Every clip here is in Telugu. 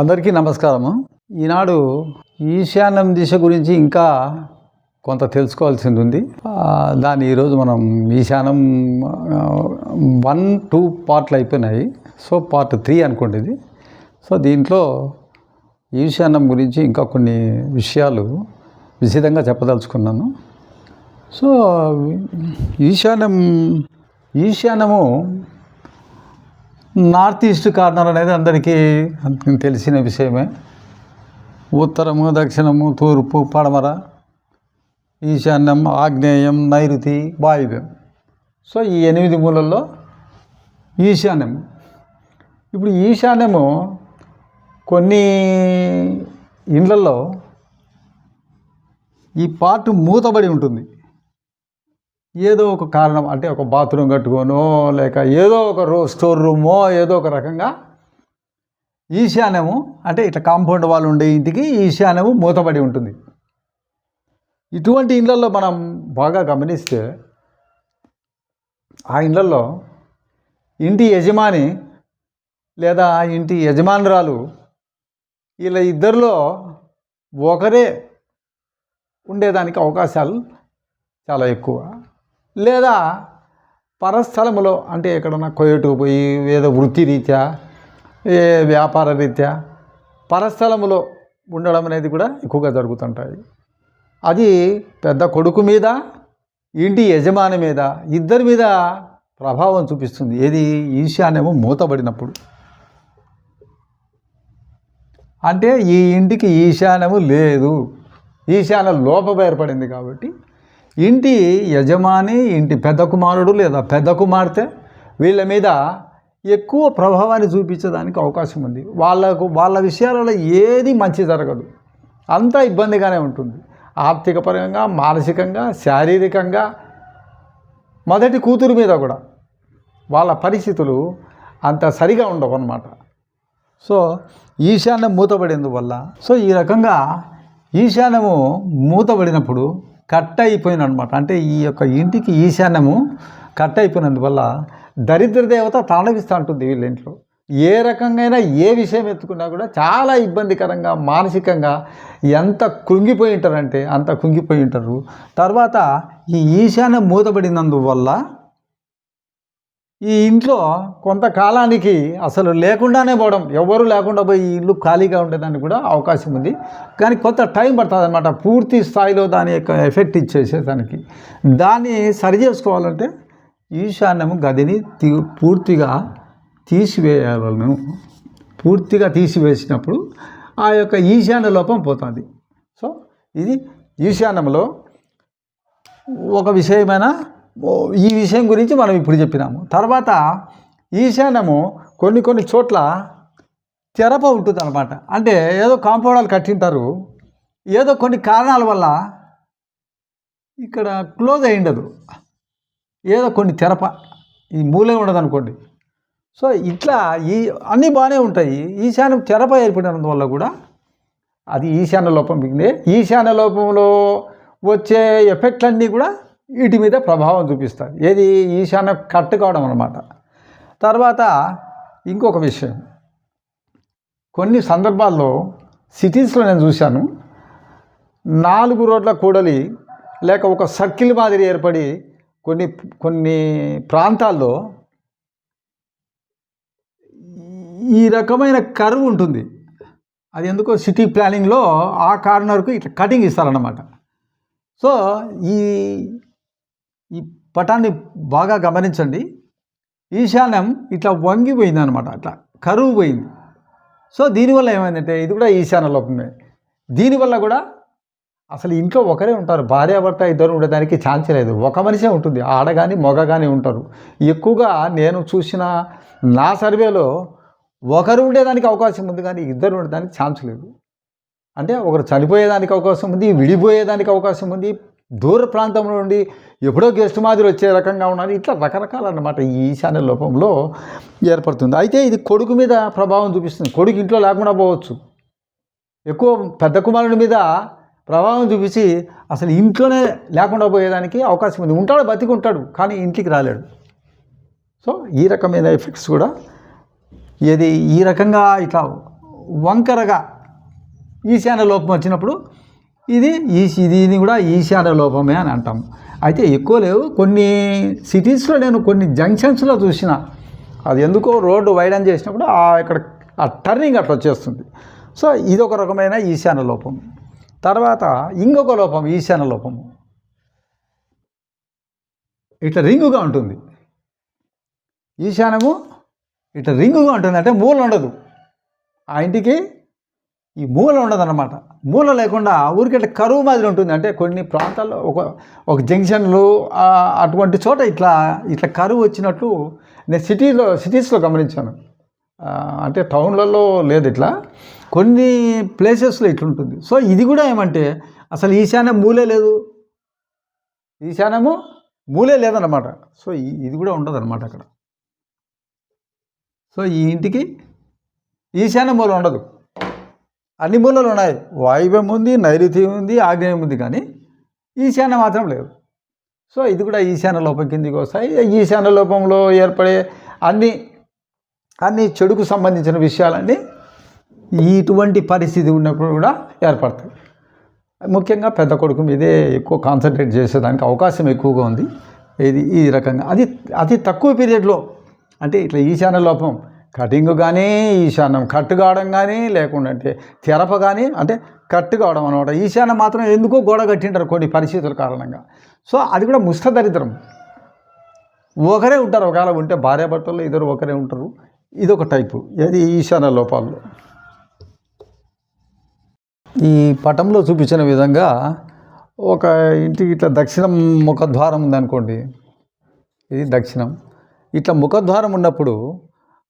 అందరికీ నమస్కారము. ఈనాడు ఈశాన్యం దిశ గురించి ఇంకా కొంత తెలుసుకోవాల్సింది ఉంది దాన్ని ఈరోజు మనం ఈశాన్యం వన్ టూ పార్ట్లు అయిపోయినాయి. సో పార్ట్ త్రీ అనుకోండి ఇది. సో దీంట్లో ఈశాన్యం గురించి ఇంకా కొన్ని విషయాలు విశదంగా చెప్పదలుచుకున్నాను. సో ఈశాన్యం ఈశాన్యము నార్త్ ఈస్ట్ కార్నర్ అనేది అందరికీ తెలిసిన విషయమే. ఉత్తరము దక్షిణము తూర్పు పడమర ఈశాన్యం ఆగ్నేయం నైరుతి వాయువ్యం. సో ఈ ఎనిమిది మూలల్లో ఈశాన్యం. ఇప్పుడు ఈశాన్యము కొన్ని ఇండ్లలో ఈ పార్ట్ మూతబడి ఉంటుంది. ఏదో ఒక కారణం అంటే ఒక బాత్రూమ్ కట్టుకోనో లేక ఏదో ఒక రూ స్టోర్ రూమో ఏదో ఒక రకంగా ఈశాన్యము అంటే ఇట్లా కాంపౌండ్ వాళ్ళు ఉండే ఇంటికి ఈశాన్యము మూతబడి ఉంటుంది. ఇటువంటి ఇళ్ళల్లో మనం బాగా గమనిస్తే ఆ ఇళ్ళల్లో ఇంటి యజమాని లేదా ఇంటి యజమానురాలు వీళ్ళ ఇద్దరిలో ఒకరే ఉండేదానికి అవకాశాలు చాలా ఎక్కువ. లేదా పరస్థలములో అంటే ఎక్కడన్నా కొయ్యటుకు పోయి ఏదో వృత్తి రీత్యా ఏ వ్యాపార రీత్యా పరస్థలములో ఉండడం అనేది కూడా ఎక్కువగా జరుగుతుంటాయి. అది పెద్ద కొడుకు మీద ఇంటి యజమాని మీద ఇద్దరి మీద ప్రభావం చూపిస్తుంది. ఏది? ఈశాన్యము మూతబడినప్పుడు. అంటే ఈ ఇంటికి ఈశాన్యము లేదు. ఈశాన్య లోపం ఏర్పడింది కాబట్టి ఇంటి యజమాని ఇంటి పెద్ద కుమారుడు లేదా పెద్ద కుమార్తె వీళ్ళ మీద ఎక్కువ ప్రభావాన్ని చూపించడానికి అవకాశం ఉంది. వాళ్ళకు వాళ్ళ విషయాలలో ఏది మంచి జరగదు. అంతా ఇబ్బందిగానే ఉంటుంది. ఆర్థికపరంగా మానసికంగా శారీరకంగా మొదటి కూతురు మీద కూడా వాళ్ళ పరిస్థితులు అంత సరిగా ఉండవు అన్నమాట. సో ఈశాన్యం మూతబడినందువల్ల సో ఈ రకంగా ఈశాన్యము మూతబడినప్పుడు కట్ అయిపోయినమాట అంటే ఈ యొక్క ఇంటికి ఈశాన్యము కట్ అయిపోయినందువల్ల దరిద్ర దేవత తాండవిస్తూ ఉంటుంది వీళ్ళ ఇంట్లో ఏ రకంగా ఏ విషయం ఎత్తుకున్నా కూడా చాలా ఇబ్బందికరంగా మానసికంగా ఎంత కృంగిపోయి ఉంటారంటే అంత కుంగిపోయి ఉంటారు. తర్వాత ఈ ఈశాన్యం మూతబడినందువల్ల ఈ ఇంట్లో కొంతకాలానికి అసలు లేకుండానే పోవడం ఎవరు లేకుండా పోయి ఈ ఇల్లు ఖాళీగా ఉండేదానికి కూడా అవకాశం ఉంది. కానీ కొంత టైం పడుతుంది అనమాట పూర్తి స్థాయిలో దాని యొక్క ఎఫెక్ట్ ఇచ్చేసేదానికి. దాన్ని సరి చేసుకోవాలంటే ఈశాన్యము గదిని తీ పూర్తిగా తీసివేయాలను. పూర్తిగా తీసివేసినప్పుడు ఆ యొక్క ఈశాన్య లోపం పోతుంది. సో ఇది ఈశాన్యంలో ఒక విషయమైన ఈ విషయం గురించి మనం ఇప్పుడు చెప్పినాము. తర్వాత ఈశాన్యము కొన్ని కొన్ని చోట్ల తెరప ఉంటుంది అనమాట అంటే ఏదో కాంపౌండాలు కట్టింటారు. ఏదో కొన్ని కారణాల వల్ల ఇక్కడ క్లోజ్ అయి ఉండదు ఏదో కొన్ని తెరప ఈ మూలే ఉండదు అనుకోండి సో ఇట్లా ఈ అన్నీ బాగానే ఉంటాయి. ఈశాన్యం తెరప ఏర్పడినందువల్ల కూడా అది ఈశాన్య లోపం. మిగిలింది ఈశాన్య లోపంలో వచ్చే ఎఫెక్ట్లన్నీ కూడా వీటి మీద ప్రభావం చూపిస్తుంది ఏది? ఈశాన్య కట్టుకోవడం అనమాట తర్వాత ఇంకొక విషయం. కొన్ని సందర్భాల్లో సిటీస్లో నేను చూశాను. నాలుగు రోడ్ల కూడలి లేక ఒక సర్కిల్ మాదిరి ఏర్పడి కొన్ని కొన్ని ప్రాంతాల్లో ఈ రకమైన కర్వ్ ఉంటుంది. అది ఎందుకో సిటీ ప్లానింగ్లో ఆ కార్నర్కు ఇట్లా కటింగ్ ఇస్తారన్నమాట. సో ఈ ఈ పటాన్ని బాగా గమనించండి. ఈశాన్యం ఇట్లా వంగిపోయింది అనమాట అట్లా కరువు పోయింది సో దీనివల్ల ఏమైందంటే ఇది కూడా ఈశాన్య లోపమే. దీనివల్ల కూడా అసలు ఇంట్లో ఒకరే ఉంటారు భార్యాభర్త ఇద్దరు ఉండడానికి ఛాన్స్ లేదు. ఒక మనిషే ఉంటుంది ఆడ కానీ మగ కానీ ఉంటారు. ఎక్కువగా నేను చూసిన నా సర్వేలో ఒకరు ఉండేదానికి అవకాశం ఉంది కానీ ఇద్దరు ఉండడానికి ఛాన్స్ లేదు. అంటే ఒకరు చనిపోయేదానికి అవకాశం ఉంది విడిపోయేదానికి అవకాశం ఉంది దూర ప్రాంతం నుండి ఎప్పుడో గెస్ట్ మాదిరి వచ్చే రకంగా ఉన్నారు ఇట్లా రకరకాల అన్నమాట ఈ ఈశాన్య లోపంలో ఏర్పడుతుంది. అయితే ఇది కొడుకు మీద ప్రభావం చూపిస్తుంది. కొడుకు ఇంట్లో లేకుండా పోవచ్చు. ఎక్కువ పెద్ద కుమారుడి మీద ప్రభావం చూపించి అసలు ఇంట్లోనే లేకుండా పోయేదానికి అవకాశం ఉంది. ఉంటాడు బతికి ఉంటాడు కానీ ఇంటికి రాలేడు. సో ఈ రకమైన ఎఫెక్ట్స్ కూడా ఏది ఈ రకంగా ఇట్లా వంకరగా ఈశాన్య లోపం వచ్చినప్పుడు ఇది ఈ దీన్ని కూడా ఈశాన్య లోపమే అని అంటాం. అయితే ఎక్కువ లేవు. కొన్ని సిటీస్లో నేను కొన్ని జంక్షన్స్లో చూసిన అది ఎందుకో రోడ్డు వైడన్ చేసినప్పుడు ఆ ఇక్కడ ఆ టర్నింగ్ అట్లా వచ్చేస్తుంది. సో ఇది ఒక రకమైన ఈశాన్య లోపం. తర్వాత ఇంకొక లోపం ఈశాన్య లోపము. ఇట్లా రింగుగా ఉంటుంది. ఈశాన్యము ఇట్లా రింగుగా ఉంటుంది. అంటే మూల ఉండదు ఆ ఇంటికి ఈ మూల ఉండదన్నమాట. మూల లేకుండా ఊరికి కరువు మాదిరి ఉంటుంది. అంటే కొన్ని ప్రాంతాల్లో ఒక ఒక జంక్షన్లు అటువంటి చోట ఇట్లా ఇట్లా కరువు వచ్చినట్టు నేను సిటీలో సిటీస్లో గమనించాను. అంటే టౌన్లలో లేదు ఇట్లా. కొన్ని ప్లేసెస్లో ఇట్లుంటుంది. సో ఇది కూడా ఏమంటే అసలు ఈశాన్యం మూలే లేదు. ఈశాన్యము మూలే లేదన్నమాట. సో ఈ- ఇది కూడా ఉండదన్నమాట అక్కడ. సో ఈ ఇంటికి ఈశాన్య మూల ఉండదు. అన్ని మూలలు ఉన్నాయి. వాయువ్యం ఉంది నైరుతి ఉంది ఆగ్నేయం ఉంది కానీ ఈశాన్య మాత్రం లేదు సో ఇది కూడా ఈశాన్య లోపం కిందికి వస్తాయి. ఈశాన్య లోపంలో ఏర్పడే అన్ని అన్ని చెడుకు సంబంధించిన విషయాలన్నీ ఇటువంటి పరిస్థితి ఉన్నప్పుడు కూడా ఏర్పడతాయి. ముఖ్యంగా పెద్ద కొడుకు మీదే ఎక్కువ కాన్సన్ట్రేట్ చేసేదానికి అవకాశం ఎక్కువగా ఉంది. ఇది ఈ రకంగా. అది అతి తక్కువ పీరియడ్లో అంటే ఇట్లా ఈశాన్య లోపం కటింగ్ కానీ ఈశాన్యం కట్టు కావడం కానీ లేకుండా అంటే తెరప కానీ అంటే కట్టు కావడం అనమాట. ఈశాన్యం మాత్రం ఎందుకో గోడ కట్టింటారు కొన్ని పరిస్థితుల కారణంగా. సో అది కూడా ముష్ట దరిద్రం. ఒకరే ఉంటారు ఒకవేళ ఉంటే భార్యాభర్తలు ఇద్దరు ఒకరే ఉంటారు. ఇదొక టైపు. ఇది ఈశాన్య లోపాల్లో. ఈ పటంలో చూపించిన విధంగా ఒక ఇంటికి ఇట్లా దక్షిణం ముఖద్వారం ఉందనుకోండి. ఇది దక్షిణం. ఇట్లా ముఖద్వారం ఉన్నప్పుడు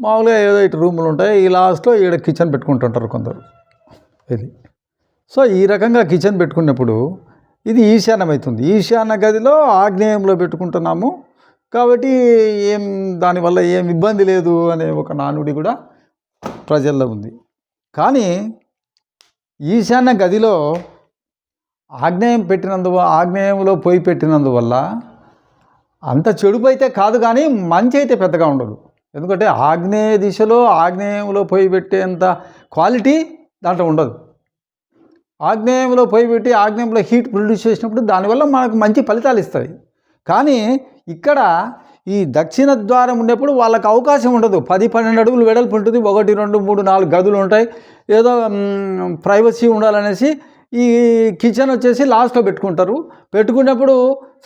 మామూలుగా ఏదో ఇటు రూములు ఉంటాయి ఈ లాస్ట్లో ఈడ కిచెన్ పెట్టుకుంటుంటారు కొందరు. ఇది. సో ఈ రకంగా కిచెన్ పెట్టుకున్నప్పుడు ఇది ఈశాన్యం అవుతుంది ఈశాన్య గదిలో ఆగ్నేయంలో పెట్టుకుంటున్నాము. కాబట్టి ఏం దానివల్ల ఏం ఇబ్బంది లేదు అనే ఒక నానుడి కూడా ప్రజల్లో ఉంది. కానీ ఈశాన్య గదిలో ఆగ్నేయం పెట్టినందు ఆగ్నేయంలో పొయ్యి పెట్టినందువల్ల అంత చెడుపు అయితే కాదు కానీ మంచి అయితే పెద్దగా ఉండదు. ఎందుకంటే ఆగ్నేయ దిశలో ఆగ్నేయంలో పోయి పెట్టేంత క్వాలిటీ దాంట్లో ఉండదు. ఆగ్నేయంలో పోయి పెట్టి ఆగ్నేయంలో హీట్ ప్రొడ్యూస్ చేసినప్పుడు దానివల్ల మనకు మంచి ఫలితాలు ఇస్తాయి. కానీ ఇక్కడ ఈ దక్షిణ ద్వారం ఉండేప్పుడు వాళ్ళకి అవకాశం ఉండదు. పది పన్నెండు అడుగులు వెడల్పు ఉంటుంది. ఒకటి రెండు మూడు నాలుగు గదులు ఉంటాయి. ఏదో ప్రైవసీ ఉండాలనేసి ఈ కిచెన్ వచ్చేసి లాస్ట్లో పెట్టుకుంటారు. పెట్టుకున్నప్పుడు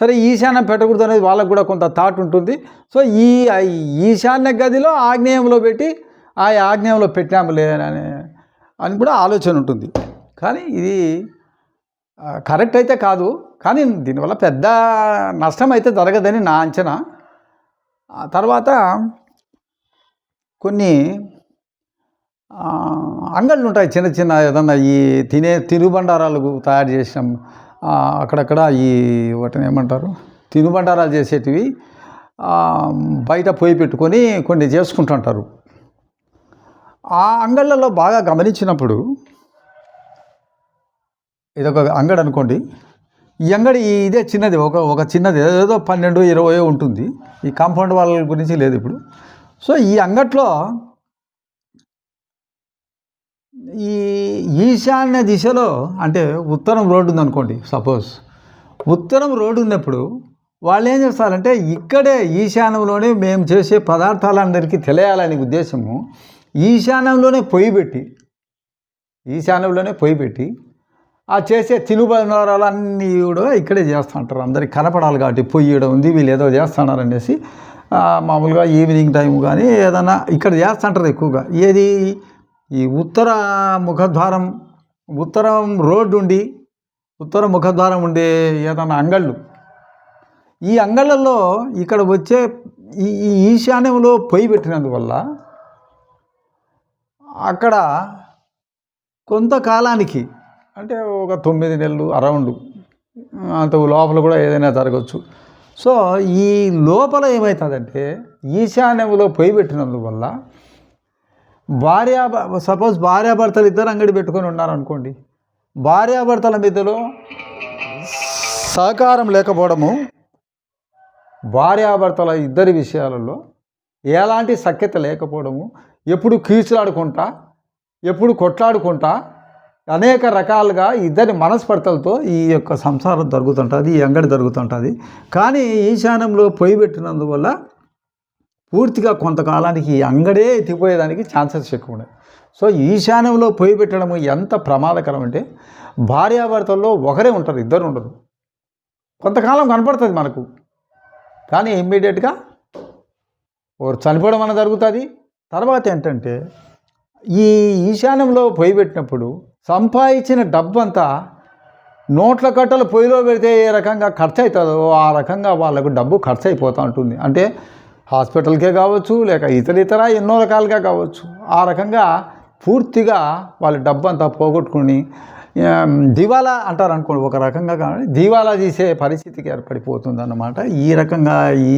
సరే ఈశాన్యం పెట్టకూడదు అనేది వాళ్ళకు కూడా కొంత థాట్ ఉంటుంది. సో ఈ ఈశాన్య గదిలో ఆగ్నేయంలో పెట్టి ఆ ఆగ్నేయంలో పెట్టాములే అని అని కూడా ఆలోచన ఉంటుంది. కానీ ఇది కరెక్ట్ అయితే కాదు. కానీ దీనివల్ల పెద్ద నష్టం అయితే జరగదని నా అంచనా. తర్వాత కొన్ని అంగళ్ళు ఉంటాయి చిన్న చిన్న ఏదన్నా ఈ తినే తినుబండారాలు తయారు చేసినాం. అక్కడక్కడ ఈ వాటిని ఏమంటారు? తినుబండారాలు చేసేటివి బయట పొయ్యి పెట్టుకొని కొన్ని చేసుకుంటుంటారు. ఆ అంగళ్ళలో బాగా గమనించినప్పుడు ఇదొక అంగడి అనుకోండి. ఈ అంగడి ఇదే చిన్నది ఒక ఒక చిన్నది ఏదో పన్నెండు ఇరవై ఉంటుంది. ఈ కాంపౌండ్ వాళ్ళ గురించి లేదు ఇప్పుడు. సో ఈ అంగట్లో ఈ ఈశాన్య దిశలో అంటే ఉత్తరం రోడ్డు ఉందనుకోండి సపోజ్ ఉత్తరం రోడ్డు ఉన్నప్పుడు వాళ్ళు ఏం చేస్తారంటే ఇక్కడే ఈశాన్యంలోనే మేము చేసే పదార్థాలందరికీ తెలియాలనే ఉద్దేశము ఈశాన్యంలోనే పొయ్యి పెట్టి ఈశాన్యంలోనే పొయ్యి పెట్టి ఆ చేసే తినుబండారాలు అన్నీ కూడా ఇక్కడే చేస్తుంటారు. అందరికి కనపడాలి కాబట్టి పొయ్యడం ఉంది వీళ్ళు ఏదో చేస్తున్నారు అనేసి మామూలుగా ఈవినింగ్ టైం కానీ ఏదైనా ఇక్కడ చేస్తుంటారు ఎక్కువగా. ఏది? ఈ ఉత్తర ముఖద్వారం ఉత్తరం రోడ్డు ఉండి ఉత్తర ముఖద్వారం ఉండే ఏదైనా అంగళ్ళు. ఈ అంగళ్ళల్లో ఇక్కడ వచ్చే ఈ ఈ ఈశాన్యంలో పొయ్యి పెట్టినందువల్ల అక్కడ కొంతకాలానికి అంటే ఒక తొమ్మిది నెలలు అరౌండ్ అంత లోపల కూడా ఏదైనా జరగచ్చు. సో ఈ లోపల ఏమవుతుందంటే ఈశాన్యంలో పొయ్యి పెట్టినందువల్ల భార్య సపోజ్ భార్యాభర్తలు ఇద్దరు అంగడి పెట్టుకొని ఉన్నారనుకోండి భార్యాభర్తల మధ్యలో సహకారం లేకపోవడము భార్యాభర్తల ఇద్దరి విషయాలలో ఎలాంటి సఖ్యత లేకపోవడము ఎప్పుడు కీచులాడుకుంటా ఎప్పుడు కొట్లాడుకుంటా అనేక రకాలుగా ఇద్దరి మనస్పర్తలతో ఈ యొక్క సంసారం జరుగుతుంటుంది ఈ అంగడి జరుగుతుంటుంది. కానీ ఈశాన్యంలో పొయ్యి పెట్టినందువల్ల పూర్తిగా కొంతకాలానికి ఈ అంగడే ఎత్తిపోయేదానికి ఛాన్సెస్ ఎక్కువ ఉన్నాయి. సో ఈశాన్యంలో పొయ్యి పెట్టడం ఎంత ప్రమాదకరం అంటే భార్యాభర్తల్లో ఒకరే ఉంటారు ఇద్దరు ఉండరు. కొంతకాలం కనపడుతుంది మనకు. కానీ ఇమ్మీడియట్గా ఒకరు చనిపోవడం అన్న జరుగుతుంది. తర్వాత ఏంటంటే ఈ ఈశాన్యంలో పొయ్యి పెట్టినప్పుడు సంపాదించిన డబ్బంతా నోట్ల కట్టలు పొయ్యిలో పెడితే ఏ రకంగా ఖర్చు అవుతుందో ఆ రకంగా వాళ్ళకు డబ్బు ఖర్చు అయిపోతూ ఉంటుంది. అంటే హాస్పిటల్కే కావచ్చు లేక ఇతర ఇతర ఎన్నో రకాలుగా కావచ్చు. ఆ రకంగా పూర్తిగా వాళ్ళ డబ్బు అంతా పోగొట్టుకుని దివాలా అంటారు అనుకోండి ఒక రకంగా కానీ దివాలా తీసే పరిస్థితికి ఏర్పడిపోతుంది అన్నమాట ఈ రకంగా ఈ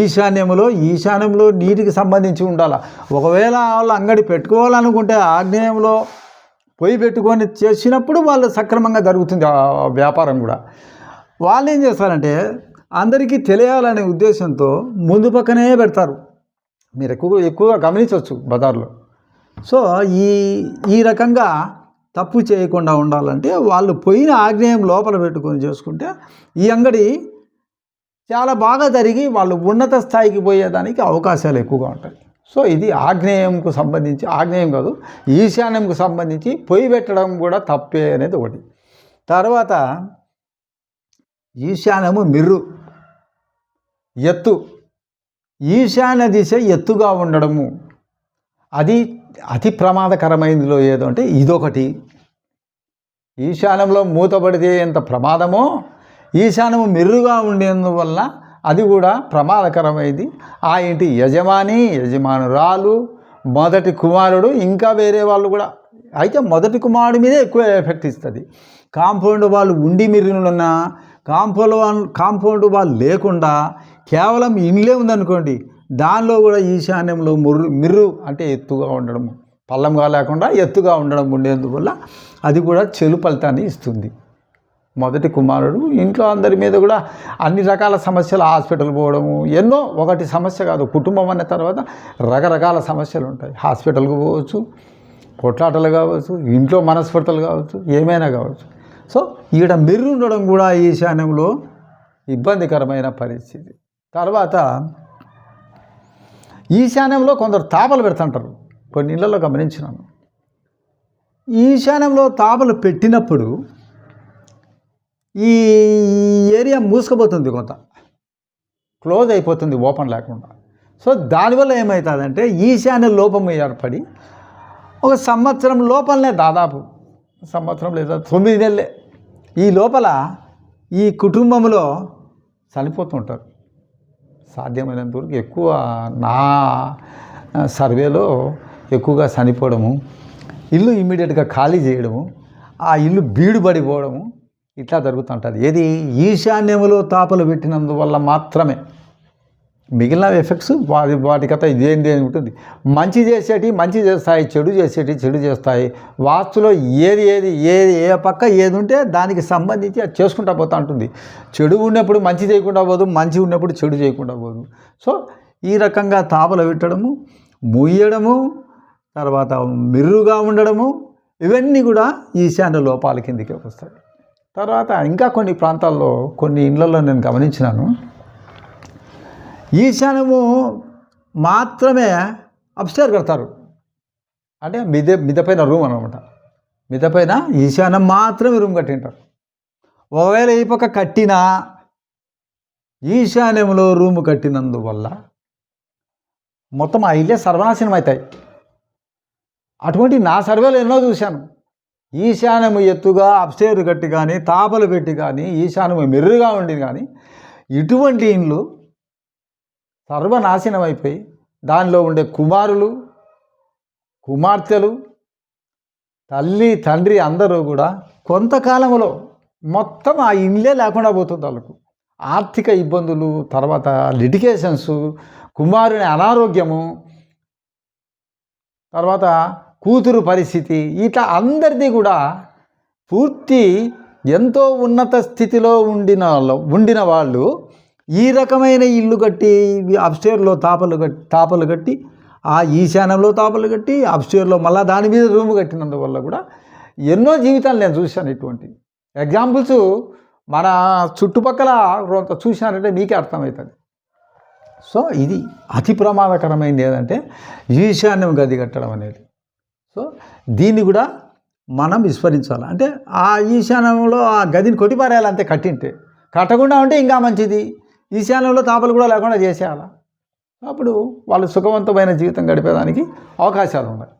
ఈశాన్యంలో ఈశాన్యంలో నీటికి సంబంధించి ఉండాలి. ఒకవేళ వాళ్ళు అంగడి పెట్టుకోవాలనుకుంటే ఆగ్నేయంలో పొయ్యి పెట్టుకొని చేసినప్పుడు వాళ్ళు సక్రమంగా జరుగుతుంది ఆ వ్యాపారం కూడా. వాళ్ళు ఏం చేస్తారంటే అందరికీ తెలియాలనే ఉద్దేశంతో ముందు పక్కనే పెడతారు. మీరు ఎక్కువ ఎక్కువగా గమనించవచ్చు బజార్లో. సో ఈ ఈ రకంగా తప్పు చేయకుండా ఉండాలంటే వాళ్ళు పోయిన ఆగ్నేయం లోపల పెట్టుకొని చేసుకుంటే ఈ అంగడి చాలా బాగా జరిగి వాళ్ళు ఉన్నత స్థాయికి పోయేదానికి అవకాశాలు ఎక్కువగా ఉంటాయి. సో ఇది ఆగ్నేయంకు సంబంధించి ఆగ్నేయం కాదు ఈశాన్యంకు సంబంధించి పొయ్యి పెట్టడం కూడా తప్పే అనేది ఒకటి. తర్వాత ఈశాన్యము మిర్రు. ఎత్తు. ఈశాన్య దిశ ఎత్తుగా ఉండడము. అది అతి ప్రమాదకరమైనదిలో ఏదో అంటే ఇదొకటి. ఈశాన్యంలో మూతపడితే ఎంత ప్రమాదమో ఈశాన్యము మెరుగా ఉండేందువల్ల అది కూడా ప్రమాదకరమైంది. ఆ ఇంటి యజమాని యజమానురాలు మొదటి కుమారుడు ఇంకా వేరే వాళ్ళు కూడా. అయితే మొదటి కుమారుడి మీదే ఎక్కువ ఎఫెక్ట్ ఇస్తుంది. కాంపౌండ్ వాళ్ళు ఉండి మిర్రులున్నా కాంపౌండ్ కాంపౌండ్ వాళ్ళు లేకుండా కేవలం ఇండ్లే ఉందనుకోండి దానిలో కూడా ఈశాన్యంలో ముర్రు మిర్రు అంటే ఎత్తుగా ఉండడం పల్లంగా లేకుండా ఎత్తుగా ఉండడం ఉండేందువల్ల అది కూడా చెలు ఫలితాన్ని ఇస్తుంది. మొదటి కుమారుడు ఇంట్లో అందరి మీద కూడా అన్ని రకాల సమస్యలు హాస్పిటల్ పోవడము ఎన్నో ఒకటి సమస్య కాదు కుటుంబం అన్న తర్వాత రకరకాల సమస్యలు ఉంటాయి. హాస్పిటల్కి పోవచ్చు కొట్లాటలు కావచ్చు ఇంట్లో మనస్ఫూర్తలు కావచ్చు ఏమైనా కావచ్చు. సో ఈడ మెర్రుండడం కూడా ఈశాన్యంలో ఇబ్బందికరమైన పరిస్థితి. తర్వాత ఈశాన్యంలో కొందరు తాపలు పెడుతుంటారు. కొన్ని ఇళ్ళలో గమనించినాను. ఈశాన్యంలో తాపలు పెట్టినప్పుడు ఈ ఏరియా మూసుకుపోతుంది కొంత. క్లోజ్ అయిపోతుంది ఓపెన్ లేకుండా. సో దానివల్ల ఏమవుతుందంటే ఈశాన్య లోపం ఏర్పడి ఒక సంవత్సరం లోపలనే దాదాపు సంవత్సరం లేదా తొమ్మిది నెలలే. ఈ లోపల ఈ కుటుంబంలో చనిపోతుంటారు సాధ్యమైనంత వరకు ఎక్కువ నా సర్వేలో ఎక్కువగా చనిపోవడము ఇల్లు ఇమ్మీడియట్గా ఖాళీ చేయడము ఆ ఇల్లు బీడు పడిపోవడము ఇట్లా జరుగుతుంటుంది ఏది ఈశాన్యములో తాపలు పెట్టినందువల్ల మాత్రమే. మిగిలిన ఎఫెక్ట్స్ వాటి వాటి కథ ఇదేంది అని ఉంటుంది. మంచి చేసేటి మంచి చేస్తాయి చెడు చేసేటి చెడు చేస్తాయి. వాస్తులో ఏది ఏది ఏది ఏ పక్క ఏది ఉంటే దానికి సంబంధించి అది చేసుకుంటా పోతూ ఉంటుంది. చెడు ఉన్నప్పుడు మంచి చేయకుండా పోదు మంచి ఉన్నప్పుడు చెడు చేయకుండా పోదు. సో ఈ రకంగా తాపలు పెట్టడము ముయ్యడము తర్వాత మిర్రుగా ఉండడము ఇవన్నీ కూడా ఈశాన్య లోపాల కిందికి వస్తాయి. తర్వాత ఇంకా కొన్ని ప్రాంతాల్లో కొన్ని ఇళ్ళలో నేను గమనించినాను. ఈశాన్యము మాత్రమే అప్స్టేర్ కడతారు. అంటే మిద మిదపైన రూమ్ అనమాట మిదపైన ఈశాన్యం మాత్రమే రూమ్ కట్టింటారు. ఒకవేళ ఈ పక్క కట్టినా ఈశాన్యంలో రూమ్ కట్టినందువల్ల మొత్తం ఆ ఇల్లే సర్వనాశనం అవుతాయి అటువంటి నా సర్వేలో ఎన్నో చూశాను. ఈశాన్యము ఎత్తుగా అప్స్టేర్ కట్టి కానీ తాపలు పెట్టి కానీ ఈశాన్యము మెర్రుగా ఉండి కానీ ఇటువంటి ఇండ్లు సర్వనాశనం అయిపోయి దానిలో ఉండే కుమారులు కుమార్తెలు తల్లి తండ్రి అందరూ కూడా కొంతకాలంలో మొత్తం ఆ ఇండ్లే లేకుండా పోతుంది వాళ్ళకు. ఆర్థిక ఇబ్బందులు తర్వాత లిటికేషన్స్ కుమారుని అనారోగ్యము తర్వాత కూతురు పరిస్థితి ఇట్లా అందరిది కూడా పూర్తి ఎంతో ఉన్నత స్థితిలో ఉండిన వాళ్ళు ఉండిన వాళ్ళు ఈ రకమైన ఇల్లు కట్టి అప్స్టేర్లో తాపలు కట్టి తాపలు కట్టి ఆ ఈశాన్యంలో తాపలు కట్టి అప్స్టేర్లో మళ్ళీ దాని మీద రూమ్ కట్టినందువల్ల కూడా ఎన్నో జీవితాలు నేను చూశాను ఇటువంటి ఎగ్జాంపుల్స్ మన చుట్టుపక్కల కొంత చూశానంటే మీకే అర్థమవుతుంది. సో ఇది అతి ప్రమాదకరమైనది ఏదంటే ఈశాన్యం గది కట్టడం అనేది. సో దీన్ని కూడా మనం విస్మరించాలి. అంటే ఆ ఈశాన్యంలో ఆ గదిని కొట్టిపారేయాలి కట్టింటే. కట్టకుండా ఉంటే ఇంకా మంచిది. ఈశాన్యంలో తాపలు కూడా లేకుండా చేసేయాలి? అప్పుడు వాళ్ళు సుఖవంతమైన జీవితం గడిపేదానికి అవకాశాలు ఉన్నాయి.